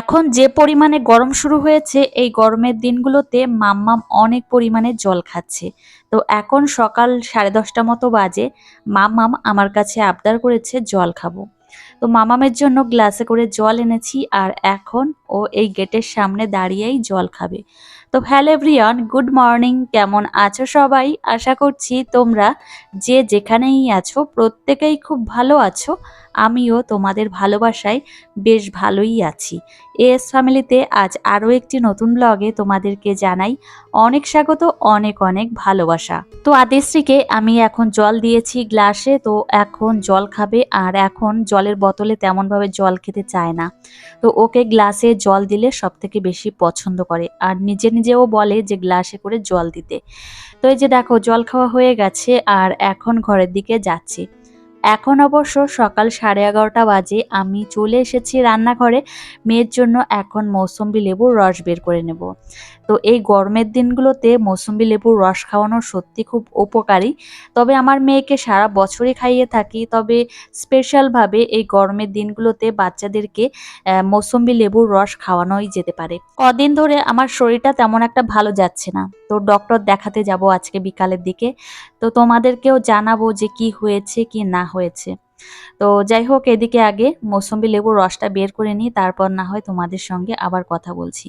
এখন যে পরিমাণে গরম শুরু হয়েছে, এই গরমের দিনগুলোতে মাম্মাম অনেক পরিমাণে জল খাচ্ছে। তো এখন সকাল সাড়ে দশটা মতো বাজে, মাম্মাম আমার কাছে আবদার করেছে জল খাব। তো মামামের জন্য গ্লাসে করে জল এনেছি আর এখন ও এই গেটের সামনে দাঁড়িয়েই জল খাবে। তো হ্যালো গুড মর্নিং, কেমন আছো সবাই? আশা করছি তোমরা যে যেখানেই আছো, প্রত্যেকেই খুব ভালো আছো। আমিও তোমাদের ভালোবাসায় বেশ ভালোই আছি। এস ফ্যামিলিতে আজ আরও একটি নতুন ব্লগে তোমাদেরকে জানাই অনেক স্বাগত, অনেক অনেক ভালোবাসা। তো আদেশ্রীকে আমি এখন জল দিয়েছি গ্লাসে, তো এখন জল খাবে, আর এখন জলের বোতলে তেমনভাবে জল খেতে চায় না। তো ওকে গ্লাসে জল দিলে সব থেকে বেশি পছন্দ করে। আর নিজে নিজেও বলে যে গ্লাসে করে জল দিতে। তো এই যে দেখো, জল খাওয়া হয়ে গেছে, আর এখন ঘরের দিকে যাচ্ছি। এখন অবশ্য সকাল সাড়ে এগারোটা বাজে। আমি চলে এসেছি রান্নাঘরে। মেয়ের জন্য এখন মৌসুম্বি লেবুর রস বের করে নেব। তো এই গরমের দিনগুলোতে মৌসুম্বি লেবুর রস খাওয়ানো সত্যি খুব উপকারী। তবে আমার মেয়েকে সারা বছরই খাইয়ে থাকি। তবে স্পেশালভাবে এই গরমের দিনগুলোতে বাচ্চাদেরকে মৌসুম্বি লেবুর রস খাওয়ানোই যেতে পারে। কদিন ধরে আমার শরীরটা তেমন একটা ভালো যাচ্ছে না। তো ডক্টর দেখাতে যাব আজকে বিকালের দিকে। তো তোমাদেরকেও জানাব যে কি হয়েছে, কি না হয়েছে। তো যাই হোক, এদিকে আগে মৌসুম্বি লেবুর রসটা বের করে নিই, তারপর না হয় তোমাদের সঙ্গে আবার কথা বলছি।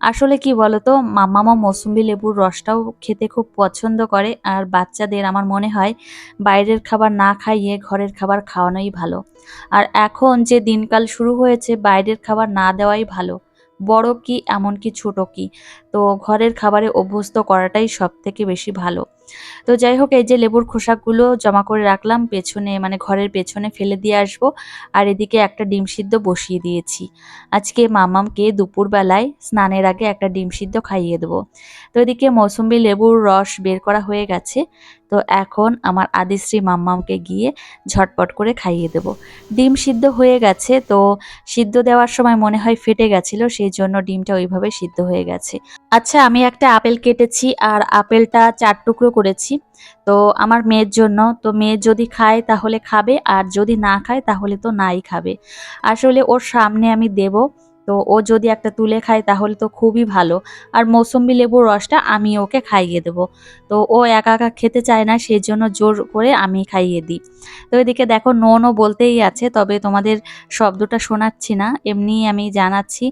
আসলে কি বলতো, মাম্মামা মৌসুম্বি লেবুর রসটাও খেতে খুব পছন্দ করে, আর বাচ্চাদের আমার মনে হয় বাইরের খাবার না খাইয়ে ঘরের খাবার খাওয়ানোই ভালো। আর এখন যে দিনকাল শুরু হয়েছে, বাইরের খাবার না দেওয়াই ভালো। বড় কি এমনকি ছোট কি? তো ঘরের খাবারে অভ্যস্ত করাটাই সব থেকে বেশি ভালো। তো যাই হোক এই যে লেবুর খোসাগুলো জমা করে রাখলাম, পেছনে মানে ঘরের পেছনে ফেলে দিয়ে আসব। আর এদিকে একটা ডিম সিদ্ধ বসিয়ে দিয়েছি। আজকে মামামকে দুপুরবেলায় স্নানের আগে একটা ডিম সিদ্ধ খাইয়ে দেবো। তো এদিকে মৌসুম্বি লেবুর রস বের করা হয়ে গেছে। তো এখন আমার আদিশ্রী মাম্মামকে গিয়ে ঝটপট করে খাইয়ে দেব। ডিম সিদ্ধ হয়ে গেছে, তো সিদ্ধ দেওয়ার সময় মনে হয় ফেটে গেছিল, সেই জন্য ডিমটা ওইভাবে সিদ্ধ হয়ে গেছে। আচ্ছা আমি একটা আপেল কেটেছি আর আপেলটা চার টুকরো করেছি। তো আমার মেয়ের জন্য, তো মেয়ে যদি খায় তাহলে খাবে আর যদি না খায় তাহলে তো নাই খাবে। আসলে ওর সামনে আমি দেব। তো ও যদি একটা তুলে খায় তাহলে তো খুবই ভালো। আর মৌসুম্বি লেবুর রসটা আমি ওকে খাইয়ে দেব। তো ও একা একা খেতে চায় না সেই জন্য জোর করে আমি খাইয়ে দিই। তো এদিকে দেখো নো নো বলতেই আছে, তবে তোমাদের শব্দটা শোনাচ্ছি না। এমনি আমি জানাচ্ছি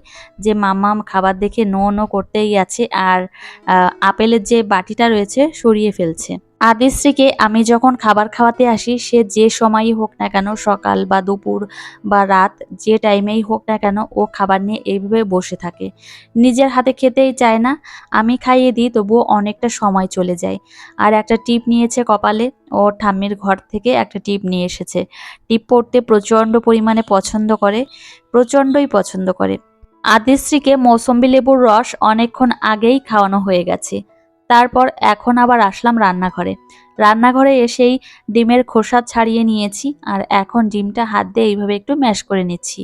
যে মাম্মাম খাবার দেখে নো নো করতেই আছে, আর আপেলের যে বাটিটা রয়েছে সরিয়ে ফেলছে। আদিশ্রীকে আমি যখন খাবার খাওয়াতে আসি, সে যে সময়ই হোক না কেন, সকাল বা দুপুর বা রাত যে টাইমেই হোক না কেন, ও খাবার নিয়ে এইভাবে বসে থাকে। নিজের হাতে খেতেই চায় না, আমি খাইয়ে দিই, তবুও অনেকটা সময় চলে যায়। আর একটা টিপ নিয়েছে কপালে, ও ঠাম্মির ঘর থেকে একটা টিপ নিয়ে এসেছে। টিপ পড়তে প্রচণ্ড পরিমাণে পছন্দ করে, প্রচণ্ডই পছন্দ করে। আদিশ্রীকে মৌসম্বি লেবুর রস অনেকক্ষণ আগেই খাওয়ানো হয়ে গেছে। তারপর এখন আবার আসলাম রান্নাঘরে। রান্নাঘরে এসেই ডিমের খোসা ছাড়িয়ে নিয়েছি আর এখন ডিমটা হাত দিয়ে এইভাবে একটু ম্যাশ করে নিচ্ছি।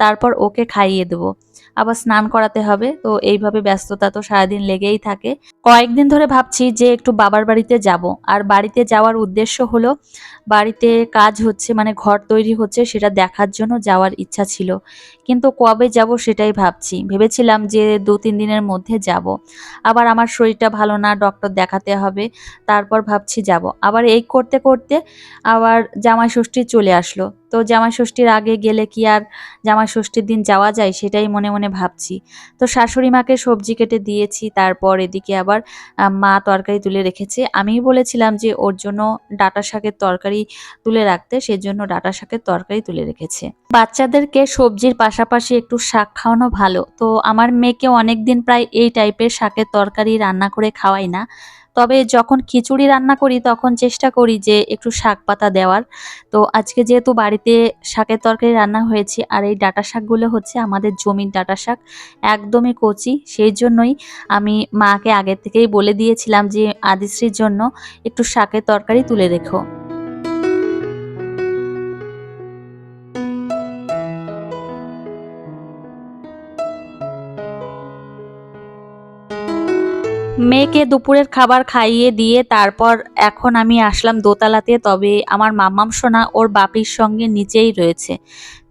তারপর ওকে খাইয়ে দেবো। আবার স্নান করাতে হবে। তো এইভাবে ব্যস্ততা তো সারাদিন লেগেই থাকে। কয়েকদিন ধরে ভাবছি যে একটু বাবার বাড়িতে যাব। আর বাড়িতে যাওয়ার উদ্দেশ্য হলো, বাড়িতে কাজ হচ্ছে মানে ঘর তৈরি হচ্ছে, সেটা দেখার জন্য যাওয়ার ইচ্ছা ছিল। কিন্তু কবে যাব সেটাই ভাবছি। ভেবেছিলাম যে দু, তিন দিনের মধ্যে যাব। আবার আমার শরীরটা ভালো না, ডক্টর দেখাতে হবে, তারপর ভাবছি যাব। আবার এই করতে করতে আবার জামাই ষষ্ঠী চলে আসলো। তো জামাই ষষ্ঠীর আগে গেলে কি আর জামাই ষষ্ঠীর দিন যাওয়া যায় সেটাই মনে মনে ভাবছি। তো শাশুড়ি মাকে সবজি কেটে দিয়েছি, তারপর এদিকে আবার মা তরকারি তুলে রেখেছে। আমিই বলেছিলাম যে ওর জন্য ডাটা শাকের তরকারি তুলে রাখতে সেজন্য ডাটা শাকের তরকারি তুলে রেখেছে। বাচ্চাদেরকে সবজির পাশাপাশি একটু শাক খাওয়ানো ভালো। তো আমার মেয়েকে অনেকদিন প্রায় এই টাইপের শাকের তরকারি রান্না করে খাওয়াই না। তবে যখন খিচুড়ি রান্না করি, তখন চেষ্টা করি যে একটু শাক পাতা দেওয়ার। তো আজকে যেহেতু বাড়িতে শাকের তরকারি রান্না হয়েছে, আর এই ডাটা শাকগুলো হচ্ছে আমাদের জমির ডাটা শাক, একদমই কচি। সেই জন্যই আমি মাকে আগে থেকেই বলে দিয়েছিলাম যে, আদিশ্রীর জন্য একটু শাকের তরকারি তুলে রেখো। মেয়েকে দুপুরের খাবার খাইয়ে দিয়ে তারপর এখন আমি আসলাম দোতলাতে, তবে আমার মাম্মাম সোনা ওর বাপির সঙ্গে নিচেই রয়েছে।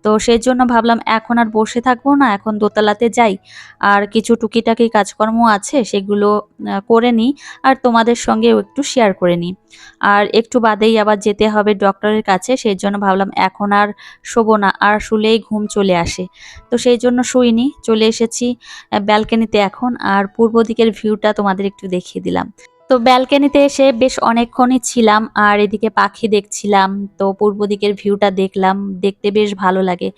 তো সেই জন্য ভাবলাম এখন আর বসে থাকব না, এখন দোতলাতে যাই। আর কিছু টুকিটাকি কাজকর্ম আছে, সেগুলো করে নিই আর তোমাদের সঙ্গেও একটু শেয়ার করে নিই। আর একটু বাদেই আবার যেতে হবে ডক্টরের কাছে সেই জন্য ভাবলাম এখন আর শোবো না, আর শুলেই ঘুম চলে আসে। তো সেই জন্য শুইনি, চলে এসেছি ব্যালকনিতে এখন। আর পূর্ব দিকের ভিউটা তোমাদের একটু দেখিয়ে দিলাম। তো ব্যালকনিতে এসে বেশ অনেকক্ষণই ছিলাম আর এদিকে পাখি দেখছিলাম। তো পূর্ব দিকের ভিউটা দেখলাম, দেখতে বেশ ভালো লাগে।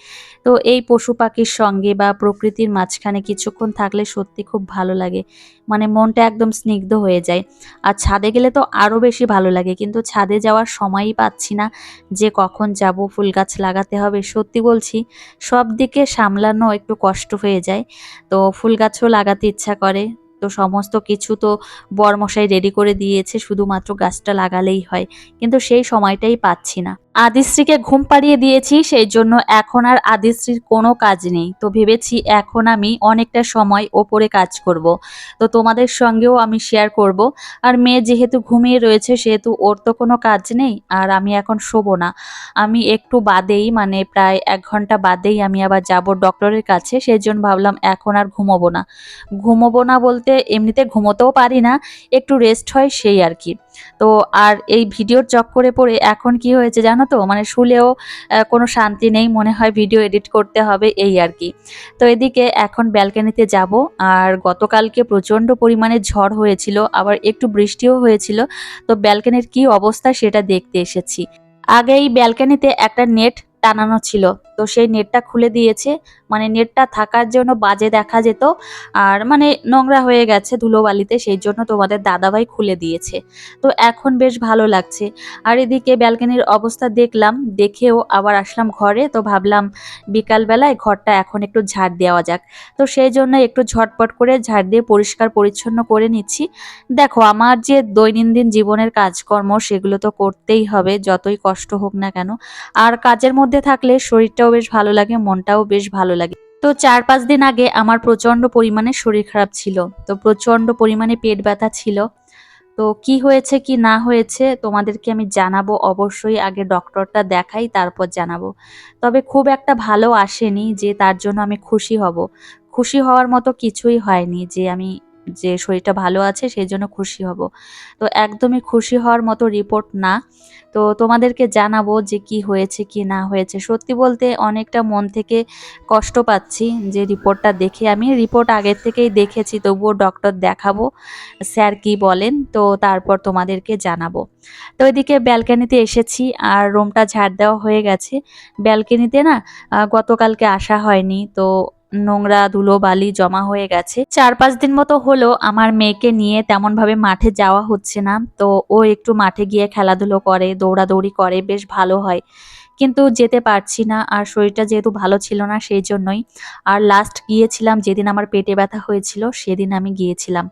তো এই পশু পাখির সঙ্গে বা প্রকৃতির মাঝখানে কিছুক্ষণ থাকলে সত্যি খুব ভালো লাগে। মানে মনটা একদম স্নিগ্ধ হয়ে যায়। আর ছাদে গেলে তো আরও বেশি ভালো লাগে, কিন্তু ছাদে যাওয়ার সময়ই পাচ্ছি না যে কখন যাব, ফুল গাছ লাগাতে হবে, সত্যি বলছি, সব দিকে সামলানো একটু কষ্ট হয়ে যায়। তো ফুল গাছও লাগাতে ইচ্ছা করে। তো সমস্ত কিছু তো বরমশাই রেডি করে দিয়েছে, শুধুমাত্র গাছটা লাগালেই হয়। কিন্তু সেই সময়টাই পাচ্ছি না। আদিশ্রীকে ঘুম পাড়িয়ে দিয়েছি সেই জন্য এখন আর আদিশ্রীর কোনো কাজ নেই। তো ভেবেছি এখন আমি অনেকটা সময় ওপরে কাজ করব। তো তোমাদের সঙ্গেও আমি শেয়ার করব। আর মেয়ে যেহেতু ঘুমিয়ে রয়েছে, সেহেতু ওর তো কোনো কাজ নেই, আর আমি এখন শোবো না। আমি একটু বাদেই মানে প্রায় এক ঘণ্টা বাদেই আমি আবার যাব ডক্টরের কাছে সেই জন্য ভাবলাম এখন আর ঘুমোবো না। ঘুমোবো না বলতে এমনিতে ঘুমোতেও পারি না, একটু রেস্ট হয় সেই আর কি। তো আর এই ভিডিওর চক্করে পড়ে এখন কি হয়েছে জানো তো? মানে শুলেও কোনো শান্তি নেই, মনে হয় ভিডিও এডিট করতে হবে, এই আর কি। তো এদিকে এখন ব্যালকানিতে যাব, আর গতকালকে প্রচণ্ড পরিমাণে ঝড় হয়েছিল, আবার একটু বৃষ্টিও হয়েছিল, তো ব্যালকানির কি অবস্থা সেটা দেখতে এসেছি। আগে এই ব্যালকানিতে একটা নেট টানানো ছিল তো সেই নেটটা খুলে দিয়েছে। মানে নেটটা থাকার জন্য বাজে দেখা যেত। আর মানে নোংরা হয়ে গেছে ধুলোবালিতে, সেই জন্য তোমাদের দাদাভাই খুলে দিয়েছে। তো এখন বেশ ভালো লাগছে। আর এদিকে ব্যালকনির অবস্থা দেখলাম, দেখেও আবার আসলাম ঘরে। তো ভাবলাম বিকালবেলায় ঘরটা এখন একটু ঝাড় দেওয়া যাক। তো সেই জন্য একটু ঝটপট করে ঝাড় দিয়ে পরিষ্কার পরিচ্ছন্ন করে নিচ্ছি। দেখো, আমার যে দৈনন্দিন জীবনের কাজকর্ম, সেগুলো তো করতেই হবে, যতই কষ্ট হোক না কেন। আর কাজের মধ্যে থাকলে শরীরটাও বেশ ভালো লাগে, মনটাও বেশ ভালো লাগে। তো চার পাঁচ দিন আগে আমার প্রচণ্ড পরিমাণে শরীর খারাপ ছিল। তো প্রচণ্ড পরিমাণে পেট ব্যথা ছিল। তো কি হয়েছে, কি না হয়েছে, তোমাদেরকে আমি জানাব অবশ্যই। আগে ডক্টরটা দেখাই, তারপর জানাব। তবে খুব একটা ভালো আসেনি যে তার জন্য আমি খুশি হব। খুশি হওয়ার মতো কিছুই হয়নি যে আমি যে শরীরটা ভালো আছে সেই জন্য খুশি হব। তো একদমই খুশি হওয়ার মতো রিপোর্ট না। তো তোমাদেরকে জানাব যে কি হয়েছে, কি না হয়েছে। সত্যি বলতে অনেকটা মন থেকে কষ্ট পাচ্ছি যে রিপোর্টটা দেখে। আমি রিপোর্ট আগের থেকেই দেখেছি, তবুও ডক্টর দেখাবো, স্যার কি বলেন, তো তারপর তোমাদেরকে জানাব। তো এদিকে ব্যালকানিতে এসেছি আর রুমটা ঝাড় দেওয়া হয়ে গেছে। ব্যালকানিতে না গতকালকে আসা হয়নি। তো নোংরা ধুলো বালি জমা হয়ে গেছে। চার পাঁচ দিন মতো হলো আমার মেয়েকে নিয়ে তেমন ভাবে মাঠে যাওয়া হচ্ছে না। তো ও একটু মাঠে গিয়ে খেলাধুলো করে, দৌড়াদৌড়ি করে, বেশ ভালো হয়। কিন্তু যেতে পারছি না আর শরীরটা যেহেতু ভালো ছিল না সেই জন্যই। আর লাস্ট গিয়েছিলাম যেদিন আমার পেটে ব্যথা হয়েছিল সেদিন আমি গিয়েছিলাম।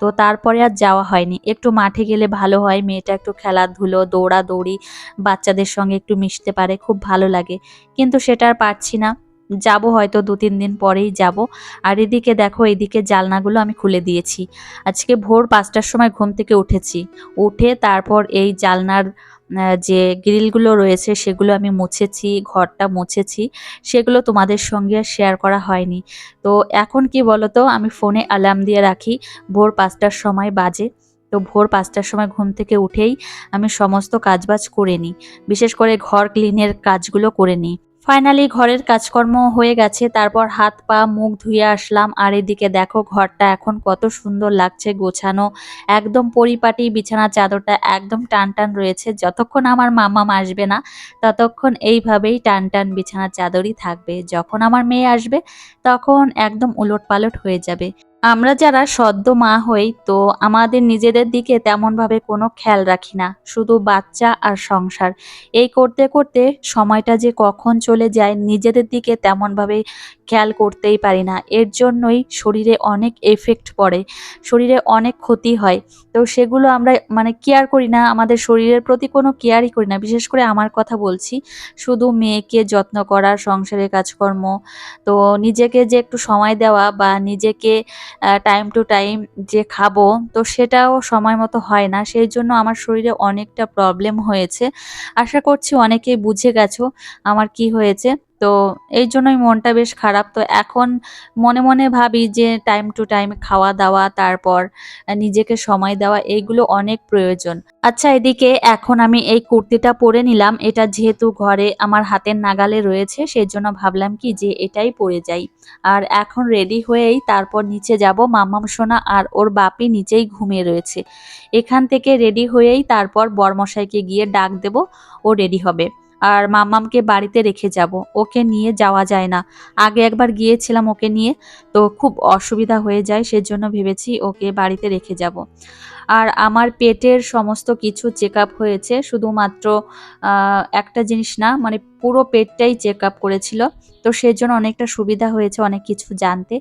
তো তারপরে আর যাওয়া হয়নি। একটু মাঠে গেলে ভালো হয়, মেয়েটা একটু খেলাধুলো, দৌড়াদৌড়ি, বাচ্চাদের সঙ্গে একটু মিশতে পারে, খুব ভালো লাগে। কিন্তু সেটা আর পারছি না। যাব হয়তো দু তিন দিন পরেই যাব। আর এদিকে দেখো, এদিকে জালনাগুলো আমি খুলে দিয়েছি। আজকে ভোর পাঁচটার সময় ঘুম থেকে উঠেছি। উঠে তারপর এই জালনার যে গ্রিলগুলো রয়েছে সেগুলো আমি মুছেছি, ঘরটা মুছেছি। সেগুলো তোমাদের সঙ্গে শেয়ার করা হয়নি। তো এখন কি বলতো, আমি ফোনে অ্যালার্ম দিয়ে রাখি, ভোর পাঁচটার সময় বাজে। তো ভোর পাঁচটার সময় ঘুম থেকে উঠেই আমি সমস্ত কাজবাজ করে নিই। বিশেষ করে ঘর ক্লিনের কাজগুলো করে নিই। ফাইনালি ঘরের কাজকর্ম হয়ে গেছে, তারপর হাত, পা, মুখ ধুয়ে আসলাম। আর এদিকে দেখো, ঘরটা এখন কত সুন্দর লাগছে গোছানো। একদম পরিপাটি বিছানা চাদরটা একদম টান টান রয়েছে। যতক্ষণ আমার মামাম আসবে না, ততক্ষণ এইভাবেই টান টান বিছানা চাদরই থাকবে। যখন আমার মেয়ে আসবে, তখন একদম উলট পালট হয়ে যাবে। আমরা যারা সদ্য মা হই, তো আমাদের নিজেদের দিকে তেমনভাবে কোনো খেয়াল রাখি না, শুধু বাচ্চা আর সংসার। এই করতে করতে সময়টা যে কখন চলে যায়, নিজেদের দিকে তেমনভাবে খেয়াল করতেই পারি না। এর জন্যই শরীরে অনেক এফেক্ট পড়ে, শরীরে অনেক ক্ষতি হয়। তো সেগুলো আমরা মানে কেয়ার করি না, আমাদের শরীরের প্রতি কোনো কেয়ারই করি না। বিশেষ করে আমার কথা বলছি, শুধু মেয়েকে যত্ন করা, সংসারের কাজকর্ম, তো নিজেকে যে একটু সময় দেওয়া বা নিজেকে টাইম টু টাইম যে খাব, তো সেটাও সময় মতো হয় না। সেই জন্য আমার শরীরে অনেকটা প্রবলেম হয়েছে। আশা করছি অনেকেই বুঝে গেছো আমার কি হয়েছে। তো এই জন্যই মনটা বেশ খারাপ। তো এখন মনে মনে ভাবি যে টাইম টু টাইম খাওয়া দাওয়া, তারপর নিজেকে সময় দেওয়া এইগুলো অনেক প্রয়োজন। আচ্ছা এদিকে এখন আমি এই কুর্তিটা পরে নিলাম। এটা যেহেতু ঘরে আমার হাতের নাগালে রয়েছে সেই জন্য ভাবলাম কি যে এটাই পরে যাই। আর এখন রেডি হয়েই তারপর নিচে যাব। মামাম সোনা আর ওর বাপি নিচেই ঘুমিয়ে রয়েছে। এখান থেকে রেডি হয়েই তারপর বরমশাইকে গিয়ে ডাক দেব। ও রেডি হবে। আর মামামকে বাড়িতে রেখে যাব। ওকে নিয়ে যাওয়া যায় না। আগে একবার গিয়েছিলাম ওকে নিয়ে, তো খুব অসুবিধা হয়ে যায়, সেজন্য ভেবেছি ওকে বাড়িতে রেখে যাব। আর আমার পেটের সমস্ত কিছু চেক আপ হয়েছে, শুধুমাত্র একটা জিনিস না মানে পুরো পেটটাই চেক আপ করেছিল। তো সেজন্য অনেকটা সুবিধা হয়েছে অনেক কিছু জানতে।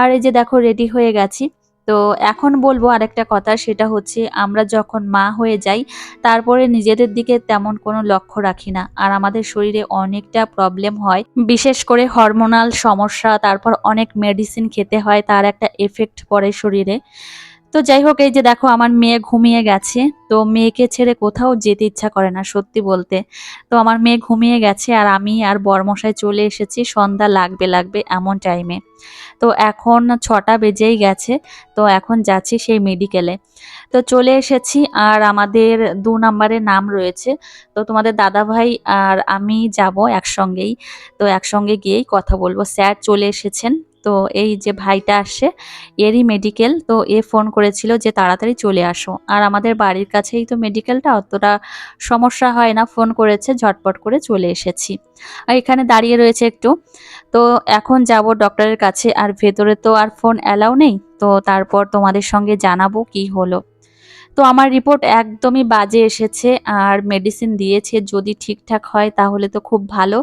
আর এই যে দেখো রেডি হয়ে গেছি। তো এখন বলব আরেকটা কথা, সেটা হচ্ছে আমরা যখন মা হয়ে যাই, তারপরে নিজেদের দিকে তেমন কোনো লক্ষ্য রাখি না। আর আমাদের শরীরে অনেকটা প্রবলেম হয়, বিশেষ করে হরমোনাল সমস্যা, তারপর অনেক মেডিসিন খেতে হয়, তার একটা এফেক্ট পড়ে শরীরে। তো যাই হোক, এই যে দেখো আমার মেয়ে ঘুমিয়ে গেছে। তো মেয়েকে ছেড়ে কোথাও যেতে ইচ্ছা করে না, সত্যি বলতে। তো আমার মেয়ে ঘুমিয়ে গেছে আর আমি আর বরমশাই চলে এসেছি, সন্ধ্যা লাগবে লাগবে এমন টাইমে তো এখন ছটা বেজেই গেছে, তো এখন যাচ্ছি সেই মেডিকেলে তো চলে এসেছি আর আমাদের দু নম্বরের নাম রয়েছে। তো তোমাদের দাদা ভাই আর আমি যাব একসঙ্গেই। তো একসঙ্গে গিয়েই কথা বলব। স্যার চলে এসেছেন। তো এই যে ভাইটা আসছে, এরই মেডিকেল তো এ ফোন করেছিল যে তাড়াতাড়ি চলে আসো। আর আমাদের বাড়ির কাছেই তো মেডিকেলটা অতটা সমস্যা হয় না ফোন করেছে, ঝটপট করে চলে এসেছি। আর এখানে দাঁড়িয়ে রয়েছে একটু। তো এখন যাব ডক্টরের কাছে, আর ভেতরে তো আর ফোন অ্যালাউ নেই, তো তারপর তোমাদের সঙ্গে জানাব কি হলো। তো আমার রিপোর্ট একদমই বাজে এসেছে, আর মেডিসিন দিয়েছে, যদি ঠিকঠাক হয় তাহলে তো খুব ভালো।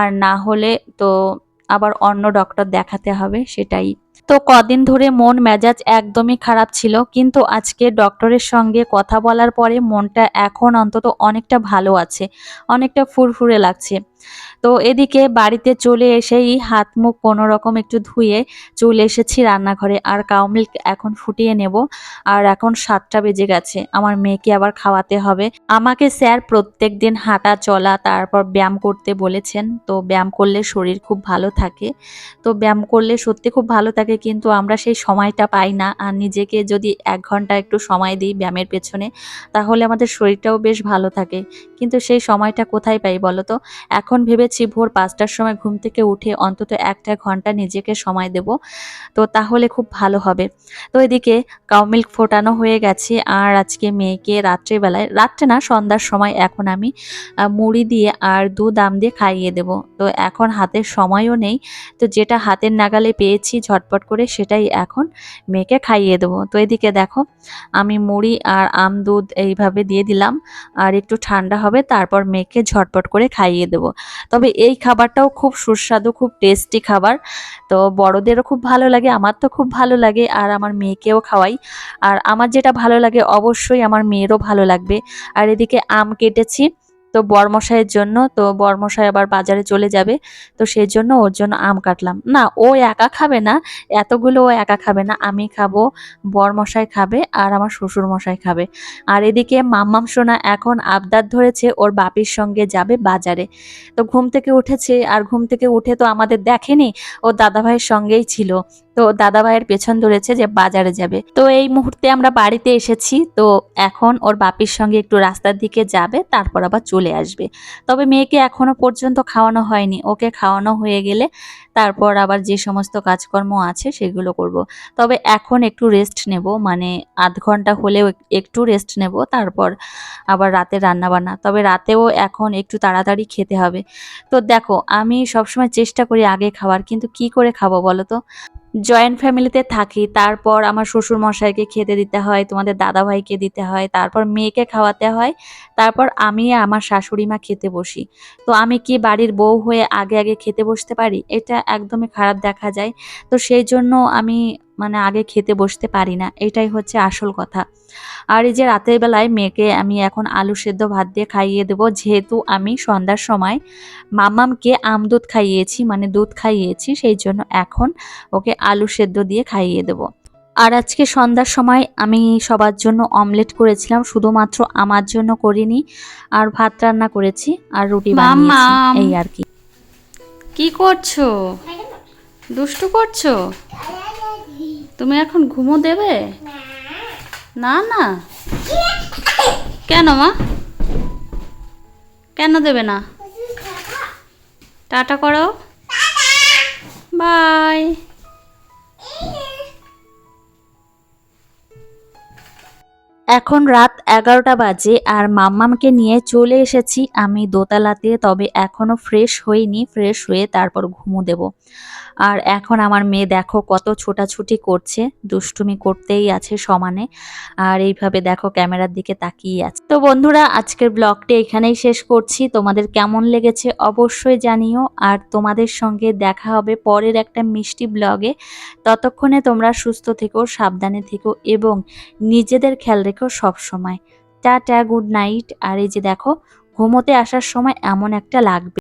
আর না হলে তো আবার অন্য ডক্টর দেখাতে হবে সেটাই। তো কদিন ধরে মন মেজাজ একদমই খারাপ ছিল, কিন্তু আজকে ডক্টরের সঙ্গে কথা বলার পরে মনটা এখন অন্তত অনেকটা ভালো আছে, অনেকটা ফুরফুরে লাগছে। তো এদিকে বাড়িতে চলে এসেই হাত মুখ কোনো রকম একটু ধুয়ে চলে এসেছি রান্নাঘরে। আর কাউ মিল্ক এখন ফুটিয়ে নেব। আর এখন সাতটা বেজে গেছে। আমার মেয়েকে আবার খাওয়াতে হবে। আমাকে স্যার প্রত্যেক দিন হাঁটা, চলা, তারপর ব্যায়াম করতে বলেছেন। তো ব্যায়াম করলে শরীর খুব ভালো থাকে। তো ব্যায়াম করলে সত্যি খুব ভালো থাকে, কিন্তু আমরা সেই সময়টা পাই না। আর নিজেকে যদি এক ঘণ্টা একটু সময় দিই ব্যায়ামের পেছনে, তাহলে আমাদের শরীরটাও বেশ ভালো থাকে। কিন্তু সেই সময়টা কোথায় পাই বলো তো? এখন ভেবেছি ভোর পাঁচটার সময় ঘুম থেকে উঠে অন্তত একটা ঘণ্টা নিজেকে সময় দেব। তো তাহলে খুব ভালো হবে। তো এদিকে কাউ মিল্ক ফোটানো হয়ে গেছে আর আজকে মেয়েকে রাত্রেবেলায়, রাত্রে না, সন্ধ্যার সময় এখন আমি মুড়ি দিয়ে আর দুধ, আম দিয়ে খাইয়ে দেব। তো এখন হাতের সময়ও নেই। তো যেটা হাতের নাগালে পেয়েছি ঝটপট করে সেটাই এখন মেয়েকে খাইয়ে দেবো। তো এদিকে দেখো, আমি মুড়ি আর আম, দুধ এইভাবে দিয়ে দিলাম। আর একটু ঠান্ডা হবে, তারপর মেয়েকে ঝটপট করে খাইয়ে দেবো। তবে এই খাবারটাও খুব সুস্বাদু, খুব টেস্টি খাবার। তো বড়দেরও খুব ভালো লাগে, আমার তো খুব ভালো লাগে, আর আমার মেয়েকেও খাওয়াই। আর আমার যেটা ভালো লাগে, অবশ্যই আমার মেয়েরও ভালো লাগবে। আর এদিকে আম কেটেছি। তো বরমশাইয়ের জন্য, তো বরমশাই আবার বাজারে চলে যাবে, তো সেই জন্য ওর জন্য আম কাটলাম। না, ও একা খাবে না, এতগুলো ও একা খাবে না, আমি খাব, বরমশাই খাবে আর আমার শ্বশুর মশাই খাবে। আর এদিকে মাম্মাম সোনা এখন আবদার ধরেছে, ওর বাপির সঙ্গে যাবে বাজারে। তো ঘুম থেকে উঠেছে, আর ঘুম থেকে উঠে তো আমাদের দেখেনি, ও দাদাভাইয়ের সঙ্গেই ছিল। তো দাদা ভাইয়ের পেছন ধরেছে যে বাজারে যাবে। তো এই মুহূর্তে আমরা বাড়িতে এসেছি, তো এখন ওর বাপির সঙ্গে একটু রাস্তার দিকে যাবে, তারপর আবার চলে আসবে। তবে মেয়েকে এখনও পর্যন্ত খাওয়ানো হয়নি। ওকে খাওয়ানো হয়ে গেলে তারপর আবার যে সমস্ত কাজকর্ম আছে সেগুলো করব। তবে এখন একটু রেস্ট নেব মানে আধ ঘণ্টা হলেও একটু রেস্ট নেব, তারপর আবার রাতে রান্না বান্না তবে রাতেও এখন একটু তাড়াতাড়ি খেতে হবে। তো দেখো, আমি সবসময় চেষ্টা করি আগে খাওয়ার, কিন্তু কি করে খাব বলো তো? জয়েন্ট ফ্যামিলিতে থাকি, তারপর আমার শ্বশুর মশাইকে খেতে দিতে হয়, তোমাদের দাদা ভাইকে দিতে হয়, তারপর মেয়েকে খাওয়াতে হয়, তারপর আমি আমার শাশুড়ি মা খেতে বসি। তো আমি কি বাড়ির বউ হয়ে আগে আগে খেতে বসতে পারি? এটা একদমই খারাপ দেখা যায়। তো সেই জন্য আমি মানে আগে খেতে বসতে পারি না এটাই হচ্ছে আসল কথা। আর এই যে রাতের বেলায় মেয়েকে আমি এখন আলু সেদ্ধ ভাত দিয়ে খাইয়ে দেবো যেহেতু আমি সন্ধ্যার সময় মামামকে আম দুধ খাইয়েছি মানে দুধ খাইয়েছি সেই জন্য এখন ওকে আলু সেদ্ধ দিয়ে খাইয়ে দেবো। আর আজকে সন্ধ্যার সময় আমি সবার জন্য অমলেট করেছিলাম শুধুমাত্র আমার জন্য করিনি আর ভাত রান্না করেছি আর রুটি বানিয়েছি এই আর কি। কি করছ? দুষ্টু করছ? তুমি এখন ঘুমো দেবে? না না। কেন মা? কেন দেবে না? টাটা করো বাই। এখন রাত এগারোটা বাজে আর মাম্মামকে নিয়ে চলে এসেছি আমি দোতলাতে, তবে এখনও ফ্রেশ হইনি ফ্রেশ হয়ে তারপর ঘুমো দেব। আর এখন আমার মেয়ে দেখো কত ছোটাছুটি করছে, দুষ্টুমি করতেই আছে সমানে। আর এইভাবে দেখো ক্যামেরার দিকে তাকিয়ে আছে। তো বন্ধুরা, আজকের ব্লগটি এখানেই শেষ করছি। তোমাদের কেমন লেগেছে অবশ্যই জানিও। আর তোমাদের সঙ্গে দেখা হবে পরের একটা মিষ্টি ব্লগে ততক্ষণে তোমরা সুস্থ থেকো, সাবধানে থেকো এবং নিজেদের খেয়াল রেখো সব সময়। Tata, good night. আর এই যে দেখো, ঘুমোতে আসার সময় এমন একটা লাগবে।